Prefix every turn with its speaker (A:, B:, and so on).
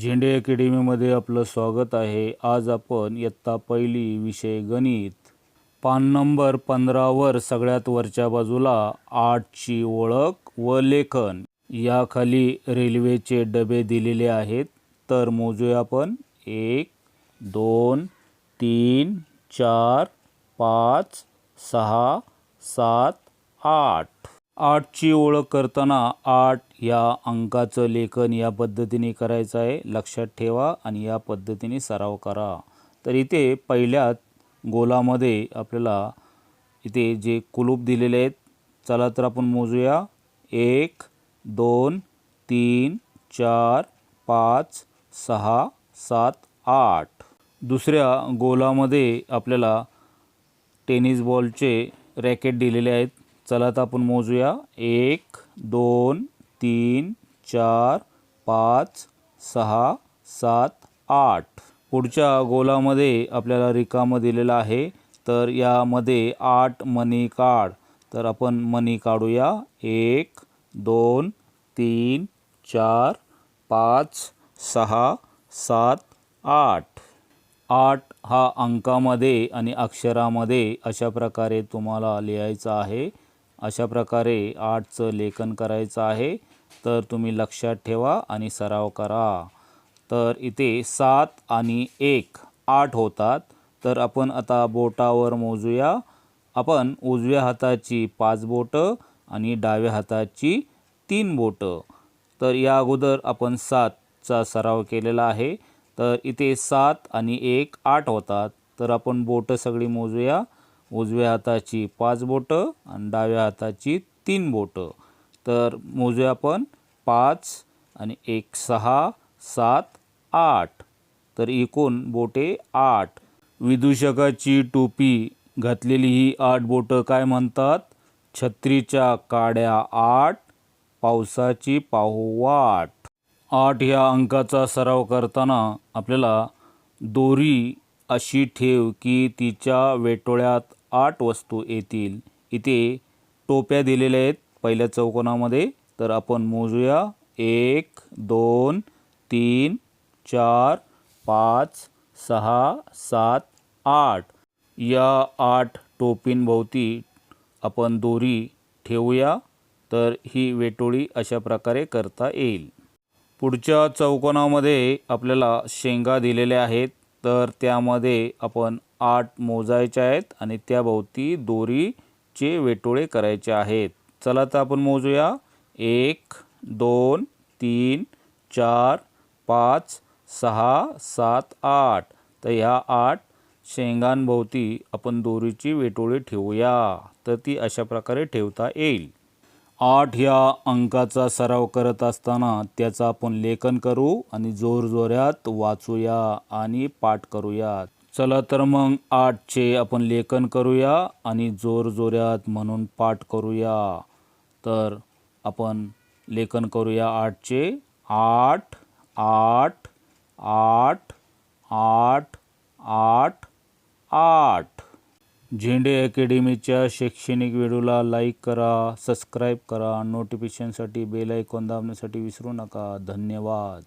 A: झेंडे अकॅडमीमध्ये आपलं स्वागत आहे. आज आपण इयत्ता पहिली विषय गणित. पान नंबर पंधरावर सगळ्यात वरच्या बाजूला आठची ओळख व लेखन. याखाली रेल्वेचे डबे दिलेले आहेत. तर मोजूया आपण. एक दोन तीन चार पाच सहा सात आठ. आठची ओळख करताना आठ या अंकाचं लेखन या पद्धतीने करायचं आहे. लक्षात ठेवा आणि या पद्धतीने सराव करा. तर इथे पहिल्यात गोलामध्ये आपल्याला इथे जे कुलूप दिलेले आहेत चला तर आपण मोजूया. एक दोन तीन चार पाच सहा सात आठ. दुसऱ्या गोलामध्ये आपल्याला टेनिस बॉलचे रॅकेट दिलेले आहेत. चला तर आपण मोजूया. एक दोन तीन चार पाच सहा सात आठ. पुढच्या गोलामध्ये आपल्याला रिकामं दिलेलं आहे. तर यामध्ये आठ मनी काढ. तर आपण मनी काढूया. एक दोन तीन चार पाच सहा सात आठ. आठ हा अंकामध्ये आणि अक्षरामध्ये अशा प्रकारे तुम्हाला लिहायचं आहे. अशा प्रकारे आठचं लेखन करायचं आहे. तर तुम्ही लक्षात ठेवा आणि सराव करा. तर इथे सात आणि एक आठ होतात. तर आपण आता बोटावर मोजूया. आपण उजव्या हाताची पाच बोटं आणि डाव्या हाताची तीन बोटं. तर या अगोदर आपण सातचा सराव केलेला आहे. तर इथे सात आणि एक आठ होतात. तर आपण बोटं सगळी मोजूया. उजव्या हाताची पाच बोटं आणि डाव्या हाताची तीन बोटं. तर मोजूया आपण पाच आणि एक सहा सात आठ. तर एकूण बोटे आठ. विदूषकाची टोपी घातलेली ही आठ बोटं काय म्हणतात? छत्रीच्या काड्या आठ पावसाची पाहुवाट आठ ह्या अंकाचा सराव करताना आपल्याला दोरी अशी ठेव की तिच्या वेटोळ्यात आठ वस्तू येतील. इथे टोप्या दिलेल्या आहेत पहिल्या चौकोनामध्ये. तर आपण मोजूया. एक दोन तीन चार पाच सहा सात आठ. या आठ टोपींभोवती आपण दोरी ठेवूया. तर ही वेटोळी अशा प्रकारे करता येईल. पुढच्या चौकोनामध्ये आपल्याला शेंगा दिलेल्या आहेत. तर त्यामध्ये आपण आठ मोजायच्या आहेत आणि त्याभोवती दोरीचे वेटोळे करायचे आहेत. चला तर आपण मोजूया. एक दोन तीन चार पाच सहा सात आठ. तर ह्या आठ शेंगांभोवती आपण दोरीची वेटोळी ठेवूया. तर ती अशा प्रकारे ठेवता येईल. आठ या अंकाचा सराव करत असताना त्याचं आपण लेखन करू आणि जोरजोऱ्यात वाचूया आणि पाठ करूया. चला तर मग आठचे आपण लेखन करूया आणि जोरजोऱ्यात म्हणून पाठ करूया. तर आपण लेखन करूया आठचे. आठ आठ आठ आठ आठ आठ. झेंडे अकॅडमीच्या शैक्षणिक व्हिडिओला लाईक करा सबस्क्राईब करा. नोटिफिकेशनसाठी बेल आयकॉन दाबण्यासाठी विसरू नका. धन्यवाद.